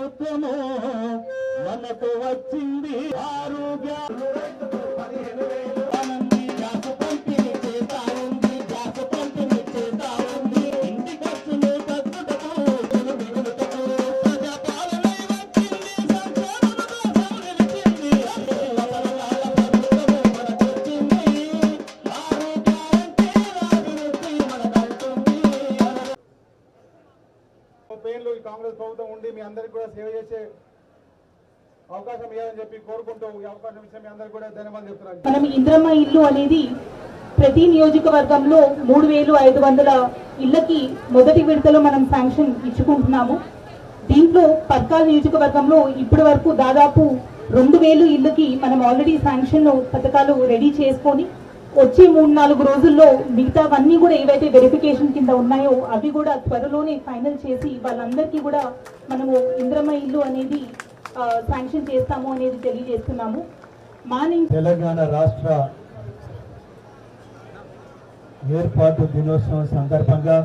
ప్రభుత్వము మనకు వచ్చింది ఆరోగ్య తెలియజేసే అవకాశం ఇవ్వాలని చెప్పి కోరుకుంటూ ఈ అవకాశం ఇచ్చిన మీ అందరికి కూడా ధన్యవాదాలు చెప్తున్నాను. మనం ఇంద్రమ్మ ఇల్లు అనేది ప్రతి నియోజకవర్గంలో మూడు వేలు ఐదు వందల ఇళ్ళకి మొదటి విడతలో మనం శాంక్షన్ ఇచ్చుకుంటున్నాము. దీంట్లో పర్కాల్ నియోజకవర్గంలో ఇప్పటి వరకు దాదాపు రెండు వేలు ఇళ్ళకి మనం ఆల్రెడీ శాంక్షన్ పథకాలు రెడీ చేసుకొని వచ్చే మూడు నాలుగు రోజుల్లో మిగతావన్నీ కూడా ఏవైతే వెరిఫికేషన్ కింద ఉన్నాయో అవి కూడా త్వరలోనే ఫైనల్ చేసి వాళ్ళందరికీ కూడా మనము ఇంద్రమ ఇల్లు అనేది శాంక్షన్ చేస్తాము అనేది తెలియజేస్తున్నాము. మార్నింగ్ తెలంగాణ రాష్ట్ర ఏర్పాటు దినోత్సవం సందర్భంగా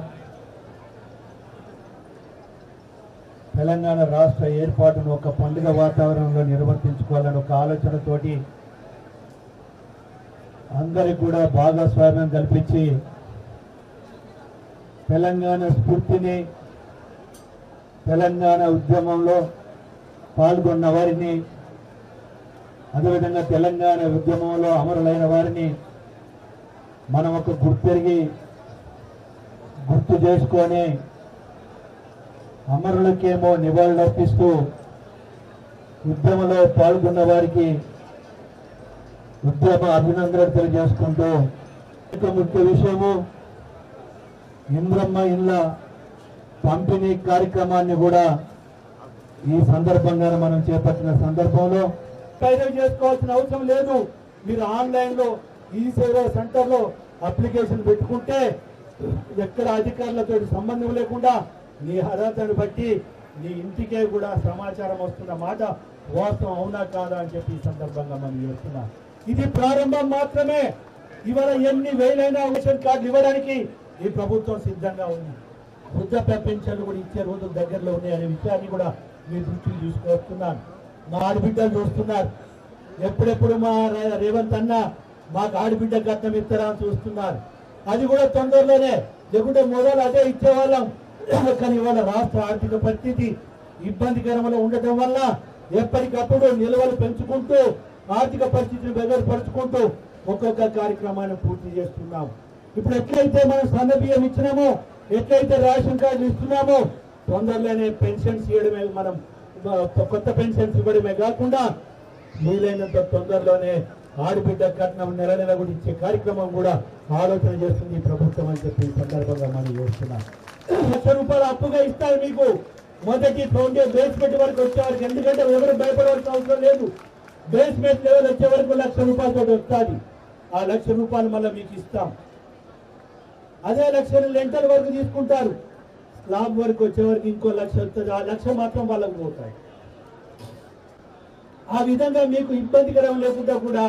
తెలంగాణ రాష్ట్ర ఏర్పాటును ఒక పండుగ వాతావరణంలో నిర్వర్తించుకోవాలని ఒక ఆలోచనతోటి అందరికి కూడా భాగస్వామ్యం కల్పించి తెలంగాణ స్ఫూర్తిని తెలంగాణ ఉద్యమంలో పాల్గొన్న వారిని అదేవిధంగా తెలంగాణ ఉద్యమంలో అమరులైన వారిని మనం ఒక గుర్తెరిగి గుర్తు చేసుకొని అమరులకేమో నివాళులర్పిస్తూ ఉద్యమంలో పాల్గొన్న వారికి ఉద్యమ అభినందనలు తెలియజేసుకుంటూ ఒక ముఖ్య విషయము ఇంద్రమ్మ ఇళ్ళ పంపిణీ కార్యక్రమాన్ని కూడా ఈ సందర్భంగా మనం చేపట్టిన సందర్భంలో ఖైదు చేసుకోవాల్సిన అవసరం లేదు. మీరు ఆన్లైన్లో ఈ సేవ సెంటర్లో అప్లికేషన్ పెట్టుకుంటే ఎక్కడ అధికారులతో సంబంధం లేకుండా నీ అర్హతను బట్టి నీ ఇంటికే కూడా సమాచారం వస్తున్న మాట వాస్తవం అవునా కాదా అని చెప్పి ఈ సందర్భంగా మనం చేస్తున్నాం. ఇది ప్రారంభం మాత్రమే. ఇవాళ ఎన్ని వేలైన రేషన్ కార్డులు ఇవ్వడానికి ఈ ప్రభుత్వం సిద్ధంగా ఉంది. వృద్ధాప్య పెన్షన్లు కూడా ఇచ్చే రోజులు దగ్గరలో ఉన్నాయి అనే విషయాన్ని కూడా మీ దృష్టికి తీసుకొస్తున్నాను. మా ఆడబిడ్డలు చూస్తున్నారు. ఎప్పుడెప్పుడు మా రేవంత్ అన్న మాకు ఆడబిడ్డ కట్నం ఇస్తారా అని చూస్తున్నారు. అది కూడా తొందరలోనే. లేకుంటే మొదలు అదే ఇచ్చేవాళ్ళం. కానీ ఇవాళ రాష్ట్ర ఆర్థిక పరిస్థితి ఇబ్బందికరంలో ఉండటం వల్ల ఎప్పటికప్పుడు నిల్వలు పెంచుకుంటూ ఆర్థిక పరిస్థితిని బెదరపరుచుకుంటూ ఒక్కొక్క కార్యక్రమాన్ని పూర్తి చేస్తున్నాం. ఇప్పుడు ఎట్లయితే మనం సన్న బియ్యం ఇచ్చినామో ఎట్లయితే రేషన్ కార్డులు ఇస్తున్నామో తొందరలోనే పెన్షన్స్ ఇవ్వడమే మనం కొత్త పెన్షన్స్ ఇవ్వడమే కాకుండా వీలైనంత తొందరలోనే ఆడబిడ్డ కట్నం నెల నెల కూడా ఇచ్చే కార్యక్రమం కూడా ఆలోచన చేస్తుంది ప్రభుత్వం అని చెప్పి సందర్భంగా మనం చేస్తున్నాం. లక్ష రూపాయలు అప్పుగా ఇస్తారు మీకు. మొదటి ట్వంటీ బేస్ పెట్టి వరకు వచ్చేవారికి ఎందుకంటే ఎవరు భయపడవలసిన అవసరం లేదు. బేస్మెంట్ లెవెల్ వచ్చే వరకు లక్ష రూపాయలతో వస్తుంది ఆ లక్ష రూపాయలు మళ్ళీ మీకు ఇస్తాం. అదే లక్షలు లెంటర్ వరకు తీసుకుంటారు. స్లాబ్ వరకు వచ్చే వరకు ఇంకో లక్ష వస్తుంది ఆ లక్ష మాత్రం వాళ్ళకు పోతాయి. ఆ విధంగా మీకు ఇబ్బందికరం లేకుండా కూడా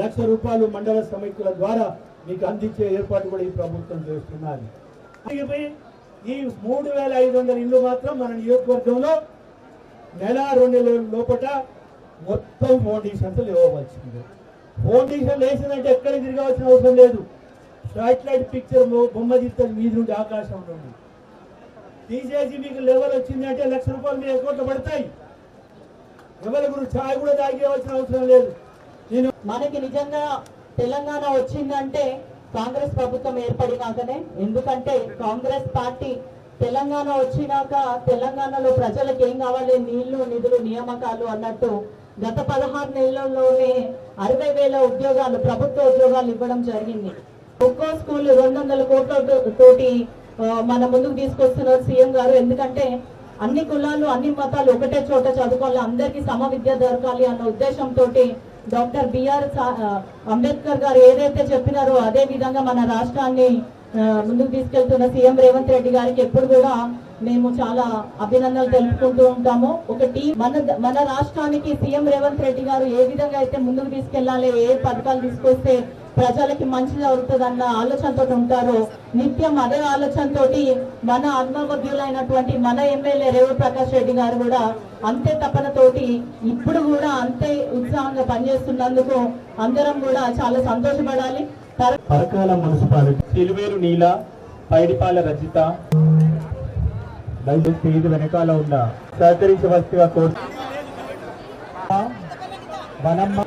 లక్ష రూపాయలు మండల సమితుల ద్వారా మీకు అందించే ఏర్పాటు కూడా ఈ ప్రభుత్వం చేస్తున్నది. ఈ మూడు వేల ఐదు వందల ఇల్లు మాత్రం మన నియోజకవర్గంలో నెల రెండు నెలల లోపల మొత్తం ఫౌండేషన్స్ ఇవ్వవలసింది ఫౌండేషన్ వేసిందంటే ఎక్కడ తిరగాల్సిన అవసరం లేదు. సాటిలైట్ పిక్చర్ బొమ్మ తీస్తుంది మీద నుండి ఆకాశం నుండి. తీసేసి మీకు లెవెల్ వచ్చింది అంటే లక్ష రూపాయలు మీ అకౌంట్లో పడతాయి. ఎవరి గురించి ఛాయ్ కూడా తాగేవలసిన అవసరం లేదు. నేను మనకి నిజంగా తెలంగాణ వచ్చిందంటే కాంగ్రెస్ ప్రభుత్వం ఏర్పడినాకనే. ఎందుకంటే కాంగ్రెస్ పార్టీ తెలంగాణ వచ్చినాక తెలంగాణలో ప్రజలకు ఏం కావాలి? నీళ్ళు నిధులు నియామకాలు అన్నట్టు గత పదహారు నెలల్లోనే అరవై వేల ఉద్యోగాలు ప్రభుత్వ ఉద్యోగాలు ఇవ్వడం జరిగింది. ఒక్కో స్కూల్ రెండు వందల కోట్ల తోటి మన ముందుకు తీసుకొస్తున్నారు సీఎం గారు. ఎందుకంటే అన్ని కులాలు అన్ని మతాలు ఒకటే చోట చదువుకోవాలి అందరికీ సమ విద్య దొరకాలి అన్న ఉద్దేశంతో డాక్టర్ బిఆర్ అంబేద్కర్ గారు ఏదైతే చెప్పినారో అదే విధంగా మన రాష్ట్రాన్ని ముందుకు తీసుకెళ్తున్న సీఎం రేవంత్ రెడ్డి గారికి ఎప్పుడు కూడా మేము చాలా అభినందనలు తెలుపుకుంటూ ఉంటాము. ఒక టీం మన మన రాష్ట్రానికి సీఎం రేవంత్ రెడ్డి గారు ఏ విధంగా అయితే ముందుకు తీసుకెళ్ళాలి ఏ పథకాలు తీసుకొస్తే ప్రజలకి మంచి జరుగుతుందన్న ఆలోచనతో ఉంటారో నిత్యం అదే ఆలోచనతో మన ఆత్మవర్గ్యులైనటువంటి మన ఎమ్మెల్యే రేవు ప్రకాష్ రెడ్డి గారు కూడా అంతే తపనతోటి ఇప్పుడు కూడా అంతే ఉత్సాహంగా పనిచేస్తున్నందుకు అందరం కూడా చాలా సంతోషపడాలి. పరకాల మున్సిపాలిటీ సిరివేరు నీల పైడిపాల రచిత దయచేసి ఇది వెనకాల ఉన్న సహకరించవలసిగా కోరు వనమ్మ